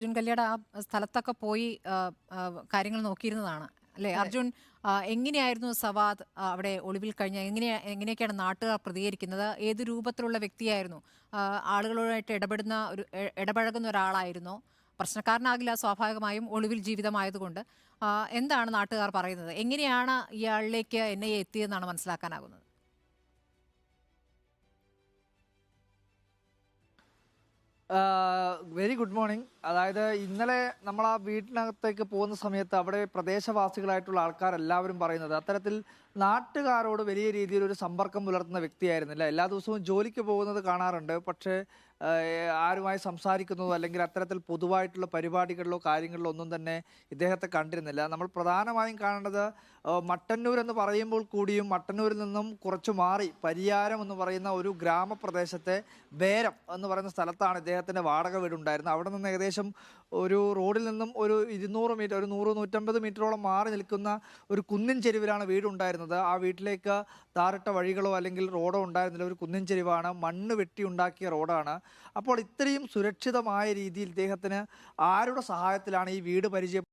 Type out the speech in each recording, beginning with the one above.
അർജുൻ കല്യാട് ആ സ്ഥലത്തൊക്കെ പോയി കാര്യങ്ങൾ നോക്കിയിരുന്നതാണ്. അല്ലേ? അർജുൻ എങ്ങനെയായിരുന്നു സവാദ് അവിടെ ഒളിവിൽ കഴിഞ്ഞ എങ്ങനെയാ എങ്ങനെയൊക്കെയാണ് നാട്ടുകാർ പ്രതികരിക്കുന്നത്? ഏത് രൂപത്തിലുള്ള വ്യക്തിയായിരുന്നു? ആളുകളോടായിട്ട് ആളുകളുമായിട്ട് ഇടപെടുന്ന ഒരു ഇടപഴകുന്ന ഒരാളായിരുന്നോ. പ്രശ്നക്കാരനാകില്ല സ്വാഭാവികമായും ഒളിവിൽ ജീവിതമായതുകൊണ്ട്. എന്താണ് നാട്ടുകാർ പറയുന്നത്? എങ്ങനെയാണ് ഇയാളിലേക്ക് എൻ ഐ എ എത്തിയതെന്നാണ് മനസ്സിലാക്കാനാകുന്നത് വെരി ഗുഡ് മോർണിംഗ് അതായത് ഇന്നലെ നമ്മൾ ആ വീട്ടിനകത്തേക്ക് പോകുന്ന സമയത്ത് അവിടെ പ്രദേശവാസികളായിട്ടുള്ള ആൾക്കാരെല്ലാവരും പറയുന്നത് അത്തരത്തിൽ നാട്ടുകാരോട് വലിയ രീതിയിൽ ഒരു സമ്പർക്കം പുലർത്തുന്ന വ്യക്തിയായിരുന്നില്ല. എല്ലാ ദിവസവും ജോലിക്ക് പോകുന്നത് കാണാറുണ്ട്. പക്ഷേ ആരുമായി സംസാരിക്കുന്നതോ അല്ലെങ്കിൽ അത്തരത്തിൽ പൊതുവായിട്ടുള്ള പരിപാടികളിലോ കാര്യങ്ങളിലോ ഒന്നും തന്നെ ഇദ്ദേഹത്തെ കണ്ടിരുന്നില്ല. നമ്മൾ പ്രധാനമായും കാണേണ്ടത് മട്ടന്നൂർ എന്ന് പറയുമ്പോൾ കൂടിയും മട്ടന്നൂരിൽ നിന്നും കുറച്ച് മാറി പരിയാരം എന്ന് പറയുന്ന ഒരു ഗ്രാമപ്രദേശത്തെ വേരം എന്ന് പറയുന്ന സ്ഥലത്താണ് ഇദ്ദേഹത്തിന്റെ വാടക വീടുണ്ടായിരുന്നത്. അവിടെ നിന്ന് ഏകദേശം ഒരു റോഡിൽ നിന്നും ഒരു ഇരുന്നൂറ് മീറ്റർ ഒരു നൂറ് നൂറ്റമ്പത് മീറ്ററോളം മാറി നിൽക്കുന്ന ഒരു കുന്നിൻ ചെരുവിലാണ് വീടുണ്ടായിരുന്നത്. ആ വീട്ടിലേക്ക് താറിട്ട വഴികളോ അല്ലെങ്കിൽ റോഡോ ഉണ്ടായിരുന്നില്ല. ഒരു കുന്നിൻ ചെരുവാണ് മണ്ണ് വെട്ടി ഉണ്ടാക്കിയ റോഡാണ്. അപ്പോൾ ഇത്രയും സുരക്ഷിതമായ രീതിയിൽ ഇദ്ദേഹത്തിന് ആരുടെ സഹായത്തിലാണ് ഈ വീട് പരിചയം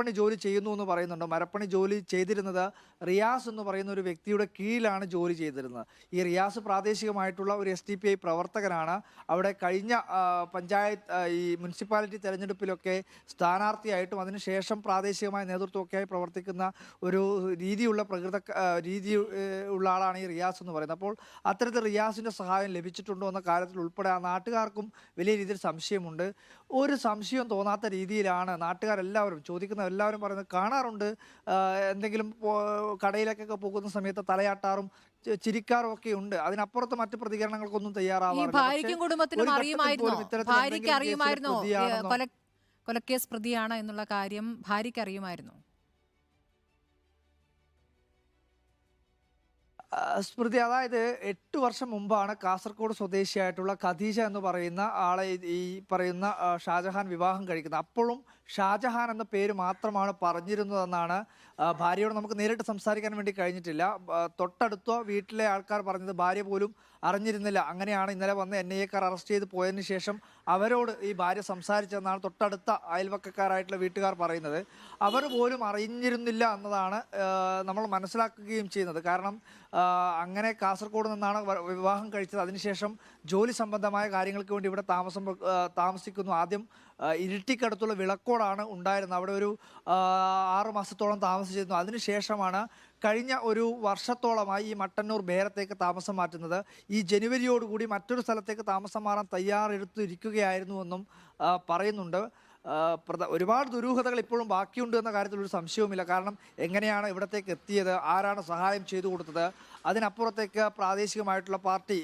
മരപ്പണി ജോലി ചെയ്യുന്നു എന്ന് പറയുന്നുണ്ട്. മരപ്പണി ജോലി ചെയ്തിരുന്നത് റിയാസ് എന്ന് പറയുന്ന ഒരു വ്യക്തിയുടെ കീഴിലാണ് ജോലി ചെയ്തിരുന്നത്. ഈ റിയാസ് പ്രാദേശികമായിട്ടുള്ള ഒരു എസ് പി ഐ പ്രവർത്തകനാണ്. അവിടെ കഴിഞ്ഞ പഞ്ചായത്ത് ഈ മുനിസിപ്പാലിറ്റി തെരഞ്ഞെടുപ്പിലൊക്കെ സ്ഥാനാർത്ഥിയായിട്ടും അതിനുശേഷം പ്രാദേശികമായ നേതൃത്വമൊക്കെയായി പ്രവർത്തിക്കുന്ന ഒരു രീതിയുള്ള പ്രകൃത രീതി ഉള്ള ആളാണ് ഈ റിയാസ് എന്ന് പറയുന്നത്. അപ്പോൾ അത്തരത്തിൽ റിയാസിന്റെ സഹായം ലഭിച്ചിട്ടുണ്ടോ എന്ന കാര്യത്തിൽ ഉൾപ്പെടെ ആ നാട്ടുകാർക്കും വലിയ രീതിയിൽ സംശയമുണ്ട്. ഒരു സംശയം തോന്നാത്ത രീതിയിലാണ് നാട്ടുകാരെല്ലാവരും ചോദിക്കുന്ന എല്ലാവരും പറയുന്നത് കാണാറുണ്ട്. എന്തെങ്കിലും കടയിലേക്കൊക്കെ പോകുന്ന സമയത്ത് തലയാട്ടാറും ചിരിക്കാറും ഒക്കെ ഉണ്ട്. അതിനപ്പുറത്ത് മറ്റ് പ്രതികരണങ്ങൾക്കൊന്നും തയ്യാറാവാറില്ല. കൊലക്കേസ് പ്രതിയാണ് എന്നുള്ള കാര്യം ഭാര്യയ്ക്ക് അറിയുമായിരുന്നോ? സ്മൃതി അതായത് എട്ട് വർഷം മുമ്പാണ് കാസർഗോഡ് സ്വദേശിയായിട്ടുള്ള ഖദീജ എന്ന് പറയുന്ന ആളെ ഈ- പറയുന്ന ഷാജഹാൻ വിവാഹം കഴിക്കുന്നത്. അപ്പോഴും ഷാജഹാൻ എന്ന പേര് മാത്രമാണ് പറഞ്ഞിരുന്നതെന്നാണ് ഭാര്യയോട് നമുക്ക് നേരിട്ട് സംസാരിക്കാൻ വേണ്ടി കഴിഞ്ഞിട്ടില്ല. തൊട്ടടുത്ത വീട്ടിലെ ആൾക്കാർ പറഞ്ഞത് ഭാര്യ പോലും അറിഞ്ഞിരുന്നില്ല. അങ്ങനെയാണ് ഇന്നലെ വന്ന് എൻ ഐ എക്കാർ അറസ്റ്റ് ചെയ്ത് പോയതിന് ശേഷം അവരോട് ഈ ഭാര്യ സംസാരിച്ചതെന്നാണ് തൊട്ടടുത്ത അയൽവക്കക്കാരായിട്ടുള്ള വീട്ടുകാർ പറയുന്നത്. അവർ പോലും അറിഞ്ഞിരുന്നില്ല എന്നതാണ് നമ്മൾ മനസ്സിലാക്കുകയും ചെയ്യുന്നത്. കാരണം അങ്ങനെ കാസർഗോഡ് നിന്നാണ് വിവാഹം കഴിച്ചത്. അതിനുശേഷം ജോലി സംബന്ധമായ കാര്യങ്ങൾക്ക് വേണ്ടി ഇവിടെ താമസം താമസിക്കുന്നു. ആദ്യം ഇരുട്ടിക്കടുത്തുള്ള വിളക്കോടാണ് ഉണ്ടായിരുന്നത്. അവിടെ ഒരു ആറു മാസത്തോളം താമസിച്ചിരുന്നു. അതിനുശേഷമാണ് കഴിഞ്ഞ ഒരു വർഷത്തോളമായി ഈ മട്ടന്നൂർ ബേരത്തേക്ക് താമസം മാറ്റുന്നത്. ഈ ജനുവരിയോടുകൂടി മറ്റൊരു സ്ഥലത്തേക്ക് താമസം മാറാൻ തയ്യാറെടുത്തിരിക്കുകയായിരുന്നുവെന്നും പറയുന്നുണ്ട്. ഒരുപാട് ദുരൂഹതകൾ ഇപ്പോഴും ബാക്കിയുണ്ട് എന്ന കാര്യത്തിൽ ഒരു സംശയവുമില്ല. കാരണം എങ്ങനെയാണ് ഇവിടത്തേക്ക് എത്തിയത്? ആരാണ് സഹായം ചെയ്തു കൊടുത്തത്? അതിനപ്പുറത്തേക്ക് പ്രാദേശികമായിട്ടുള്ള പാർട്ടി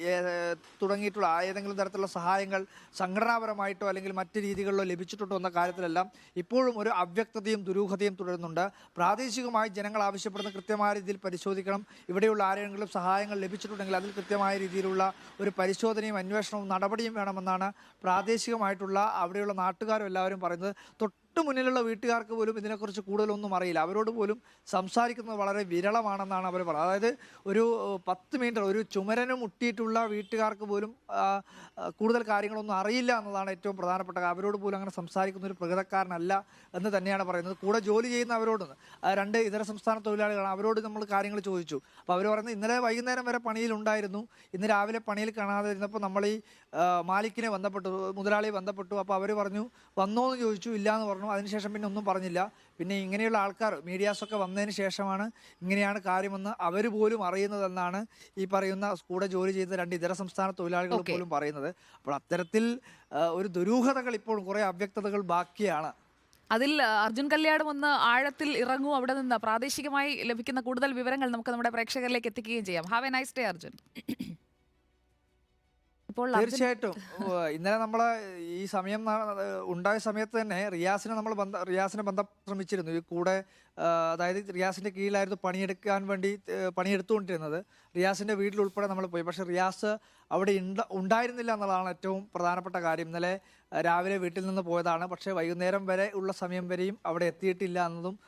തുടങ്ങിയിട്ടുള്ള ഏതെങ്കിലും തരത്തിലുള്ള സഹായങ്ങൾ സംഘടനാപരമായിട്ടോ അല്ലെങ്കിൽ മറ്റ് രീതികളിലോ ലഭിച്ചിട്ടുണ്ടോ എന്ന കാര്യത്തിലെല്ലാം ഇപ്പോഴും ഒരു അവ്യക്തതയും ദുരൂഹതയും തുടരുന്നുണ്ട്. പ്രാദേശികമായി ജനങ്ങൾ ആവശ്യപ്പെടുന്ന കൃത്യമായ രീതിയിൽ പരിശോധിക്കണം. ഇവിടെയുള്ള ആരെങ്കിലും സഹായങ്ങൾ ലഭിച്ചിട്ടുണ്ടെങ്കിൽ അതിൽ കൃത്യമായ രീതിയിലുള്ള ഒരു പരിശോധനയും അന്വേഷണവും നടപടിയും വേണമെന്നാണ് പ്രാദേശികമായിട്ടുള്ള അവിടെയുള്ള നാട്ടുകാരും എല്ലാവരും പറയുന്നത് തൊട്ട് മുന്നിലുള്ള വീട്ടുകാർക്ക് പോലും ഇതിനെക്കുറിച്ച് കൂടുതലൊന്നും അറിയില്ല. അവരോട് പോലും സംസാരിക്കുന്നത് വളരെ വിരളമാണെന്നാണ് അവർ പറയുന്നത്. അതായത് ഒരു പത്ത് മീറ്റർ ഒരു ചുമരന് മുട്ടിയിട്ടുള്ള വീട്ടുകാർക്ക് പോലും കൂടുതൽ കാര്യങ്ങളൊന്നും അറിയില്ല എന്നതാണ് ഏറ്റവും പ്രധാനപ്പെട്ട. അവരോട് പോലും അങ്ങനെ സംസാരിക്കുന്ന ഒരു പ്രകൃതക്കാരനല്ല എന്ന് തന്നെയാണ് പറയുന്നത്. കൂടെ ജോലി ചെയ്യുന്ന അവരോട് രണ്ട് ഇതര സംസ്ഥാന തൊഴിലാളികളാണ്. അവരോട് നമ്മൾ കാര്യങ്ങൾ ചോദിച്ചു. അപ്പോൾ അവർ പറയുന്നത് ഇന്നലെ വൈകുന്നേരം വരെ പണിയിലുണ്ടായിരുന്നു ഇന്ന് രാവിലെ പണിയിൽ കാണാതെ ഇരുന്നപ്പോൾ നമ്മൾ ഈ മാലിക്കിനെ ബന്ധപ്പെട്ടു മുതലാളിയെ ബന്ധപ്പെട്ടു. അപ്പോൾ അവർ പറഞ്ഞു വന്നോ എന്ന് ചോദിച്ചു ഇല്ല എന്ന് പറഞ്ഞു. അതിനുശേഷം പിന്നെ ഒന്നും പറഞ്ഞില്ല. പിന്നെ ഇങ്ങനെയുള്ള ആൾക്കാർ മീഡിയാസൊക്കെ വന്നതിന് ശേഷമാണ് ഇങ്ങനെയാണ് കാര്യമെന്ന് അവർ പോലും അറിയുന്നതെന്നാണ് ഈ പറയുന്ന കൂടെ ജോലി ചെയ്ത രണ്ട് ഇതര സംസ്ഥാന തൊഴിലാളികൾ പോലും പറയുന്നത്. അപ്പോൾ അത്തരത്തിൽ ഒരു ദുരൂഹതകൾ ഇപ്പോഴും കുറേ അവ്യക്തതകൾ ബാക്കിയാണ്. അതിൽ അർജുൻ കല്യാണം ഒന്ന് ആഴത്തിൽ ഇറങ്ങും അവിടെ നിന്ന്. പ്രാദേശികമായി ലഭിക്കുന്ന കൂടുതൽ വിവരങ്ങൾ നമുക്ക് നമ്മുടെ പ്രേക്ഷകരിലേക്ക് എത്തിക്കുകയും ചെയ്യാം. Have a nice day Arjun. ഇപ്പോൾ തീർച്ചയായിട്ടും. ഇന്നലെ നമ്മൾ ഈ സമയം ഉണ്ടായ സമയത്ത് തന്നെ റിയാസിനെ നമ്മൾ ബന്ധ റിയാസിനെ ബന്ധം ശ്രമിച്ചിരുന്നു. ഈ കൂടെ അതായത് റിയാസിന്റെ കീഴിലായിരുന്നു പണിയെടുക്കാൻ വേണ്ടി പണിയെടുത്തുകൊണ്ടിരുന്നത്. റിയാസിന്റെ വീട്ടിൽ ഉൾപ്പെടെ നമ്മൾ പോയി. പക്ഷെ റിയാസ് അവിടെ ഉണ്ട- ഉണ്ടായിരുന്നില്ല എന്നുള്ളതാണ് ഏറ്റവും പ്രധാനപ്പെട്ട കാര്യം. ഇന്നലെ രാവിലെ വീട്ടിൽ നിന്ന് പോയതാണ്. പക്ഷേ വൈകുന്നേരം വരെ ഉള്ള സമയം വരെയും അവിടെ എത്തിയിട്ടില്ല എന്നതും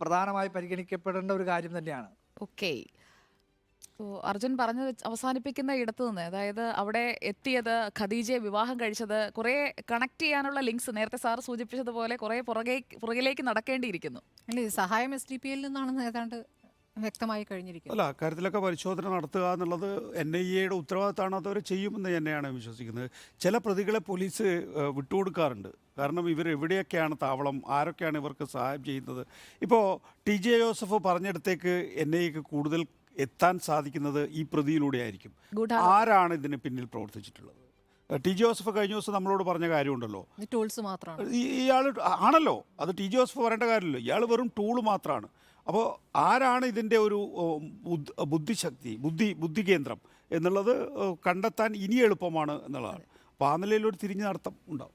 പ്രധാനമായി പരിഗണിക്കപ്പെടേണ്ട ഒരു കാര്യം തന്നെയാണ്. ഓക്കെ. ഓ, അർജുൻ പറഞ്ഞു അവസാനിപ്പിക്കുന്ന ഇടത്ത് നിന്ന് അതായത് അവിടെ എത്തിയത് ഖദീജയെ വിവാഹം കഴിച്ചത് കുറേ കണക്ട് ചെയ്യാനുള്ള ലിങ്ക്സ് നേരത്തെ സാർ സൂചിപ്പിച്ചതുപോലെ കുറേ പുറകെ പുറകിലേക്ക് നടക്കേണ്ടിയിരിക്കുന്നു. അല്ലേ സഹായം എസ് ഡി പി എല്ലിൽ നിന്നാണെന്ന് ഏതാണ്ട് വ്യക്തമായി കഴിഞ്ഞിരിക്കുന്നു അല്ല അക്കാര്യത്തിലൊക്കെ പരിശോധന നടത്തുക എന്നുള്ളത് എൻ ഐ എയുടെ ഉത്തരവാദിത്തമാണ് അതവർ ചെയ്യുമെന്ന് തന്നെയാണ് വിശ്വസിക്കുന്നത്. ചില പ്രതികളെ പോലീസ് വിട്ടുകൊടുക്കാറുണ്ട്. കാരണം ഇവർ എവിടെയൊക്കെയാണ് താവളം ആരൊക്കെയാണ് ഇവർക്ക് സഹായം ചെയ്യുന്നത്? ഇപ്പോൾ ടി ജെ ജോസഫ് പറഞ്ഞിടത്തേക്ക് എൻ ഐക്ക് കൂടുതൽ എത്താൻ സാധിക്കുന്നത് ഈ പ്രതിയിലൂടെ ആയിരിക്കും ആരാണ് ഇതിന് പിന്നിൽ പ്രവർത്തിച്ചിട്ടുള്ളത്? ടി ജോസഫ് കഴിഞ്ഞ ദിവസം നമ്മളോട് പറഞ്ഞ കാര്യമുണ്ടല്ലോ. ടൂൾസ് മാത്രമാണ്. ഇയാൾ ആണല്ലോ. അത് ടി ജോസഫ് പറയേണ്ട കാര്യമല്ലോ ഇയാൾ വെറും ടൂൾ മാത്രമാണ് അപ്പോൾ ആരാണ് ഇതിന്റെ ഒരു ബുദ്ധിശക്തി ബുദ്ധി ബുദ്ധി കേന്ദ്രം എന്നുള്ളത് കണ്ടെത്താൻ ഇനി എളുപ്പമാണ് എന്നുള്ളതാണ്. അപ്പോൾ ആ നിലയിൽ ഒരു തിരിഞ്ഞ നടത്തം ഉണ്ടാവും.